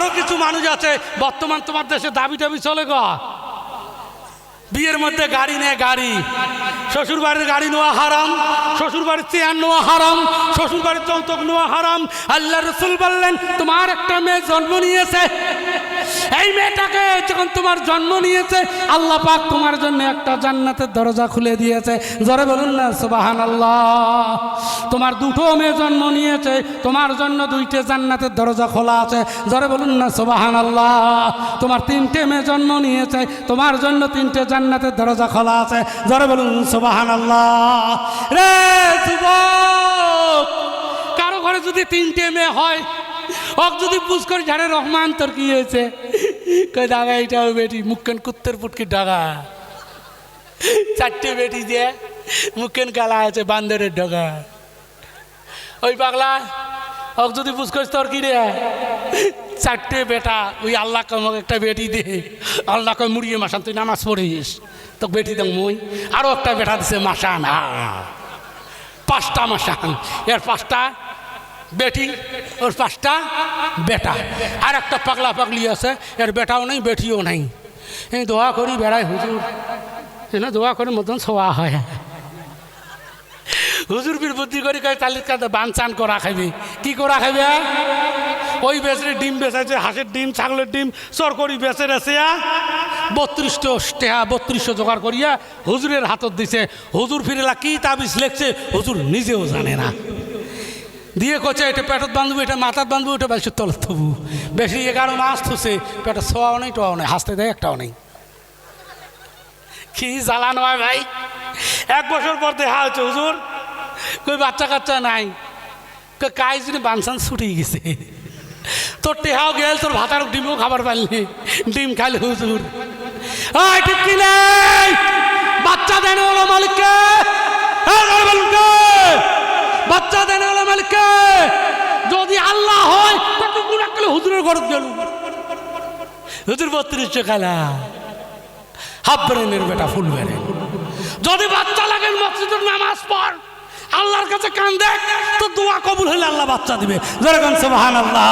আরও কিছু মানুষ আছে, বর্তমান তোমার দেশে দাবি টাবি চলে গো। বিয়ের মধ্যে গাড়ি নেয় গাড়ি। শ্বশুর বাড়ির গাড়ি নেওয়া হারাম শ্বশুর বাড়ির চেয়ার নেওয়া হারাম শ্বশুর বাড়ির যৌতুক নেওয়া হারাম। আল্লাহ রসুল বললেন, তোমার একটা মেয়ে জন্ম নিয়েছে এই মেয়েটাকে যখন তোমার জন্ম নিয়েছে, আল্লাহ পাক তোমার জন্য একটা জান্নাতের দরজা খুলে দিয়েছে। জরে বলুন না সুবাহান আল্লাহ তোমার দুটো মেয়ে জন্ম নিয়েছে, তোমার জন্য দুইটে জান্নাতের দরজা খোলা আছে। জরে বলুন না সুবাহান আল্লাহ তোমার তিনটে মেয়ে জন্ম নিয়েছে, তোমার জন্য তিনটে জান্নাতের দরজা খোলা আছে। জরে বলুন সুবাহান আল্লাহ রে যুবক, কারও ঘরে যদি তিনটে মেয়ে হয় ওক যদি পুষ করে ঝাড়ে রহমান, তোর কি হয়েছে? কই দাগা এইটাও বেটি মুখেন কুত্তের পুটকি ডাগা। চারটে বেটি দিয়ে মুখেন গালা আছে, বান্দরের ডগা। ওই পাগলা ওক যদি পুষ করিস তোর কি রে? চারটে বেটা, ওই আল্লাহকে আমাকে একটা বেটি দে। আল্লাহ আল্লাহকে মুড়িয়ে মাসান, তুই নামাজ পড়িস। তো বেটি দেখ মুই। আরও একটা বেটা দিছে মাসান, হা। পাঁচটা মাসান। এর পাঁচটা বেটি, ওর পাঁচটা বেটা। আর একটা পাগলা পাগলি আছে, এর বেটাও নেই, বেটিও নেই। এই দোয়া করি বেড়াই, হুজুর। এনে দোয়া করে মতন ছোয়া হয়। হুজুর বীর বুদ্ধি করি কয় তালির কাছে বান চান করা খাইবি। কি করা খাইবে ওই বেচরে ডিম বেচাইছে, হাঁসের ডিম, ছাগলের ডিম সরকরি বেচে রেছে বত্রিশটো টেহা, বত্রিশশো জোগাড় করিয়া হুজুরের হাতত দিছে। হুজুর ফিরেলা কি তাবিজ লেখছে, হুজুর নিজেও জানে না। দিয়ে কচে এটা পেটত বান্ধবী, এটা মাথার বান্ধবী এটা বেশি তলত থবু। বেশি এগারো মাস থুছে, পেটে ছোয়াও নেই, টোয়াও নেই, হাসতে দেয়, একটাও নেই। কি জ্বালানো হয় ভাই? এক বছর পর দেখা হচ্ছে হুজুর। কই, বাচ্চা কাচ্চা নাই। কাজ যদি বানসান ছুটি গেছে। তোর টেহাও গেল, তোর ভাতার ডিমও খাবার পারলি ডিম খাইলে, হুজুর। ঠিক কি নেই? বাচ্চা দেন মালিককে এই ঘরে বলুন কে? বাচ্চা দেন হলো মালিককে যদি আল্লাহ হয় তাকে গুণা ঘরত গেল হুজুর বত্রিশশো খেলা হাফ ব্রেনের বেটা ফুল ব্রেন। যদি বাচ্চা লাগেন মসজিদের নামাজ পড়, আল্লাহর কাছে কান দেখ তো দোয়া কবুল হলে আল্লাহ বাচ্চা দিবে। যেরকম সুবহান আল্লাহ